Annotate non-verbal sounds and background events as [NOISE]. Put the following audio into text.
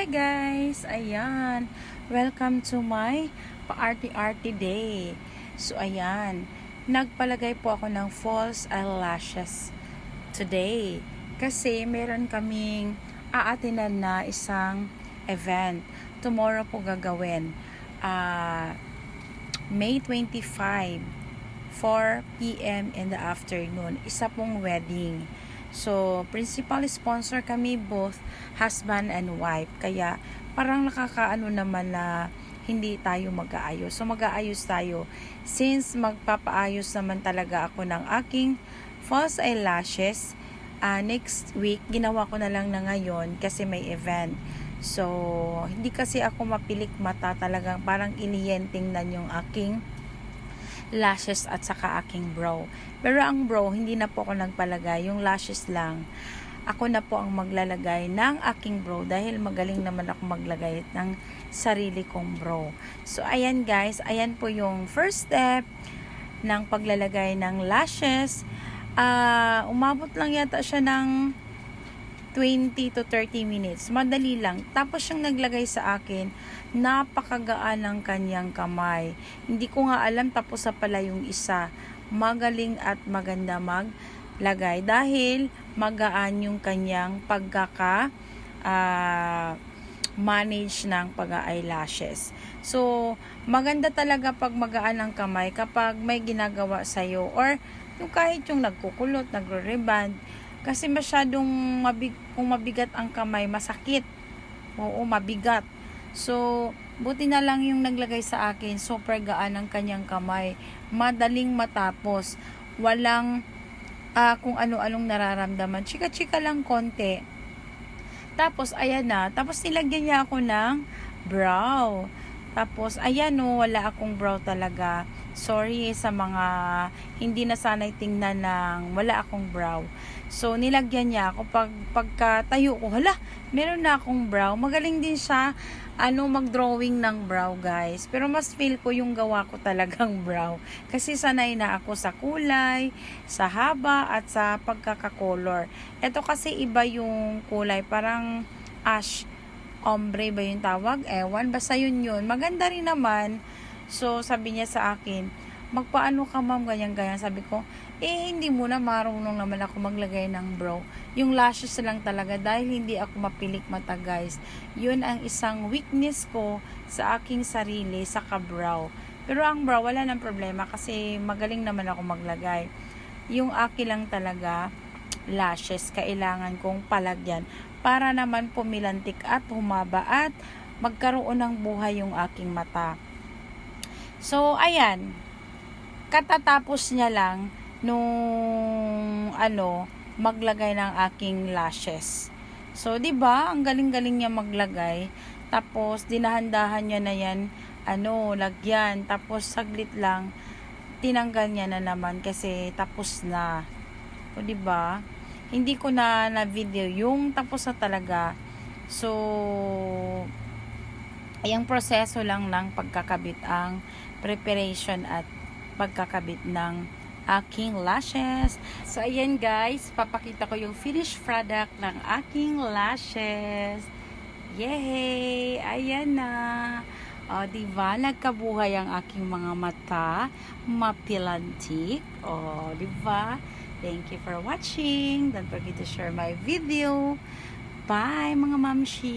Hi guys! Ayan. Welcome to my pa-arty-arty day. So ayan. Nagpalagay po ako ng false eyelashes today. Kasi meron kaming aatinan na isang event. Tomorrow po gagawin. Ah... May 25, 4 p.m. in the afternoon. Isa pong wedding. So, principal sponsor kami both husband and wife. Kaya, parang nakakaano naman na hindi tayo mag-aayos. So, mag-aayos tayo. Since magpapaayos naman talaga ako ng aking false eyelashes, uh, next week, ginawa ko na lang na ngayon kasi may event. So, hindi kasi ako mapilik mata talagang parang iniyenting na yung aking lashes at saka aking brow. Pero ang brow, hindi na po ako nagpalagay. Yung lashes lang, ako na po ang maglalagay ng aking brow dahil magaling naman ako maglagay ng sarili kong brow. So, ayan guys, ayan po yung first step ng paglalagay ng lashes. Uh, umabot lang yata siya ng 20 to 30 minutes. Madali lang. Tapos siyang naglagay sa akin, napakagaan ng kanyang kamay. Hindi ko nga alam tapos sa pala yung isa. Magaling at maganda maglagay dahil magaan yung kanyang pagkaka uh, manage ng pag-eyelashes. So, maganda talaga pag magaan ang kamay kapag may ginagawa sa'yo or yung kahit yung nagkukulot, nagre-reband, kasi masyadong mabig, kung mabigat ang kamay, masakit. Oo, mabigat. So, buti na lang yung naglagay sa akin, super gaan ang kanyang kamay. Madaling matapos. Walang uh, kung ano-anong nararamdaman. Chika-chika lang konti. Tapos, ayan na. Tapos, nilagyan niya ako ng brow. Tapos, ayan o, wala akong brow talaga. Sorry sa mga hindi na sanay tingnan ng wala akong brow. So, nilagyan niya ako pag pagkatayo ko. Hala, meron na akong brow. Magaling din siya ano mag-drawing ng brow, guys. Pero mas feel ko yung gawa ko talagang [LAUGHS] brow. Kasi sanay na ako sa kulay, sa haba, at sa pagkakakolor. Ito kasi iba yung kulay. Parang ash ombre ba yung tawag? Ewan, basta yun yun. Maganda rin naman. So, sabi niya sa akin, magpaano ka ma'am, ganyan-ganyan. Sabi ko, eh hindi muna marunong naman ako maglagay ng brow. Yung lashes lang talaga dahil hindi ako mapilik mata guys. Yun ang isang weakness ko sa aking sarili sa kabrow. Pero ang brow wala nang problema kasi magaling naman ako maglagay. Yung aki lang talaga lashes kailangan kong palagyan para naman pumilantik at humaba at magkaroon ng buhay yung aking mata. So, ayan. Katatapos niya lang, nung ano maglagay ng aking lashes. So, 'di ba? Ang galing-galing niya maglagay. Tapos dinahandahan niya na 'yan ano, lagyan. Tapos saglit lang tinanggal niya na naman kasi tapos na. O 'di ba? Hindi ko na na video yung tapos na talaga. So, ayang proseso lang ng pagkakabit ang preparation at pagkakabit ng aking lashes. So, ayan guys, papakita ko yung finished product ng aking lashes. Yay! Ayan na. O, diba? Nagkabuhay ang aking mga mata. Mapilantik. O, diba? Thank you for watching. Don't forget to share my video. Bye, mga mamshi!